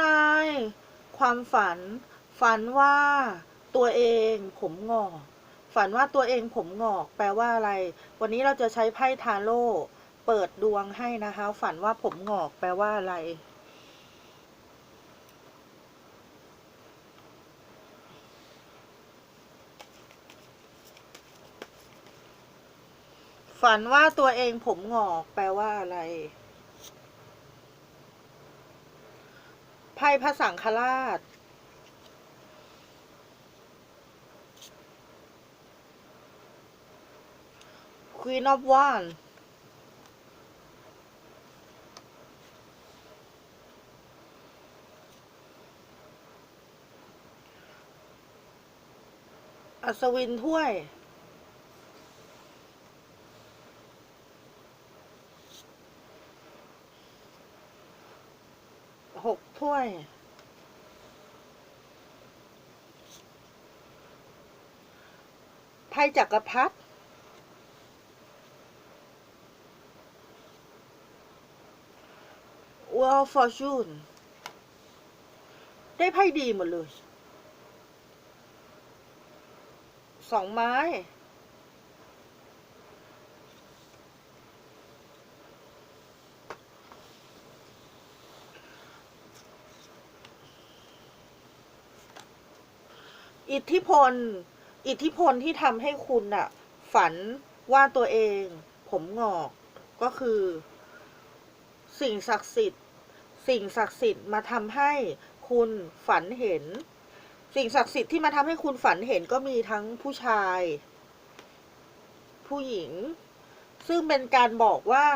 นาย ความฝัน ฝันว่าตัวเองผมงอก ฝันว่าตัวเองผมงอก แปลว่าอะไร วันนี้เราจะใช้ไพ่ทาโร่เปิดดวงให้นะคะ ฝันว่าผมงอก แปลว่าอะไรฝันว่าตัวเองผมงอก แปลว่าอะไร ไพ่พระสังฆราช Queen of Wands อัศวินถ้วย หกถ้วย ไพ่จักรพรรดิ World Fortune ได้ไพ่ดีหมดเลย สองไม้ อิทธิพล อิทธิพลที่ทำให้คุณอะฝันว่าตัวเอง ผมงอกก็คือ สิ่งศักดิ์สิทธิ์ สิ่งศักดิ์สิทธิ์มาทำให้คุณฝันเห็น สิ่งศักดิ์สิทธิ์ที่มาทำให้คุณฝันเห็นก็มีทั้งผู้ชาย ผู้หญิง ซึ่งเป็นการบอกว่า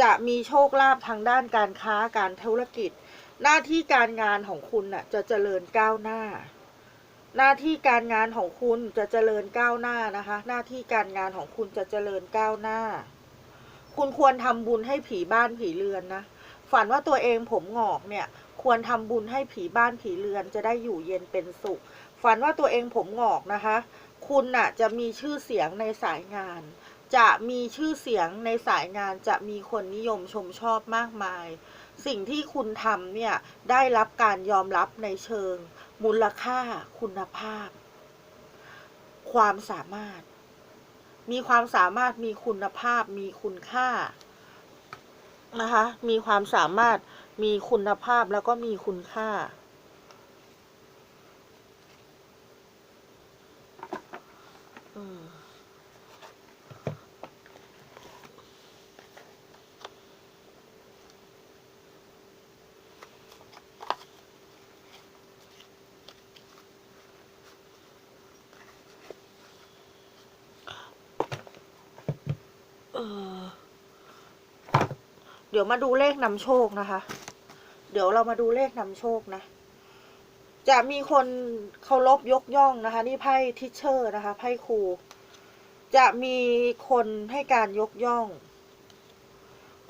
จะมีโชคลาภทางด้านการค้าการธุรกิจ หน้าที่การงานของคุณน่ะ จะเจริญก้าวหน้า หน้าที่การงานของคุณจะเจริญก้าวหน้านะคะ หน้าที่การงานของคุณจะเจริญก้าวหน้า คุณควรทำบุญให้ผีบ้านผีเรือนนะ ฝันว่าตัวเองผมหงอกเนี่ย ควรทำบุญให้ผีบ้านผีเรือนจะได้อยู่เย็นเป็นสุข ฝันว่าตัวเองผมหงอกนะคะ คุณน่ะจะมีชื่อเสียงในสายงาน จะมีชื่อเสียงในสายงานจะมีคนนิยมชมชอบมากมาย สิ่งที่คุณทำเนี่ยได้รับการยอมรับในเชิง มูลค่าคุณภาพ ความสามารถ มีความสามารถมีคุณภาพ มีคุณค่านะคะ มีความสามารถมีคุณภาพแล้วก็มีคุณค่า ออเดี๋ยวมาดูเลขนำโชคนะคะ เดี๋ยวเรามาดูเลขนำโชคนะ จะมีคนเคารพยกย่องนะคะ นี่ไพ่ทิชเชอร์นะคะไพ่ครู จะมีคนให้การยกย่อง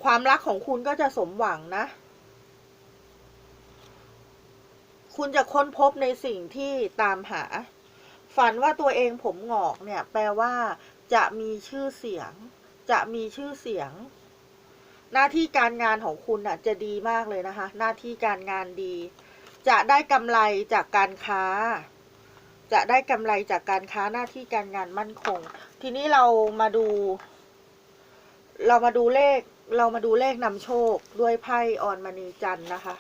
ความรักของคุณก็จะสมหวังนะ คุณจะค้นพบในสิ่งที่ตามหา ฝันว่าตัวเองผมหงอกเนี่ย แปลว่าจะมีชื่อเสียง จะมีชื่อเสียง หน้าที่การงานของคุณน่ะจะดีมากเลยนะคะ หน้าที่การงานดี จะได้กำไรจากการค้า จะได้กำไรจากการค้าหน้าที่การงานมั่นคง ทีนี้เรามาดู เรามาดูเลข เรามาดูเลขนำโชคด้วยไพ่ออนมณีจันทร์นะคะ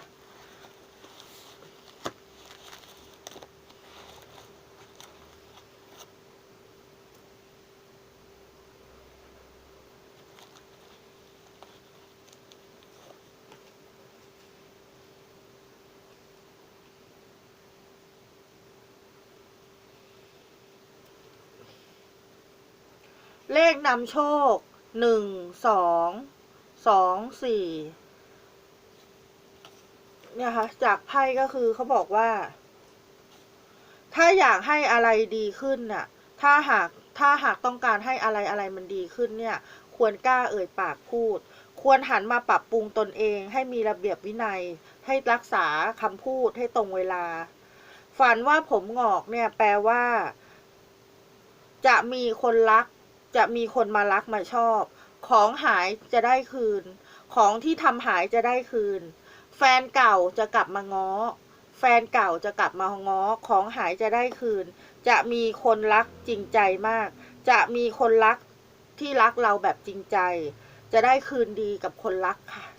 เลขนำโชคหนึ่งสองสองสี่เนี่ยค่ะจากไพ่ก็คือเขาบอกว่า ถ้าอยากให้อะไรดีขึ้นน่ะ ถ้าหากถ้าหากต้องการให้อะไรอะไรมันดีขึ้นเนี่ย ควรกล้าเอ่ยปากพูด ควรหันมาปรับปรุงตนเอง ให้มีระเบียบวินัย ให้รักษาคำพูดให้ตรงเวลา ฝันว่าผมงอกเนี่ยแปลว่า จะมีคนรัก จะมีคนมารักมาชอบ ของหายจะได้คืน ของที่ทำหายจะได้คืน แฟนเก่าจะกลับมาง้อ แฟนเก่าจะกลับมาง้อ ของหายจะได้คืน จะมีคนรักจริงใจมาก จะมีคนรักที่รักเราแบบจริงใจ จะได้คืนดีกับคนรักค่ะ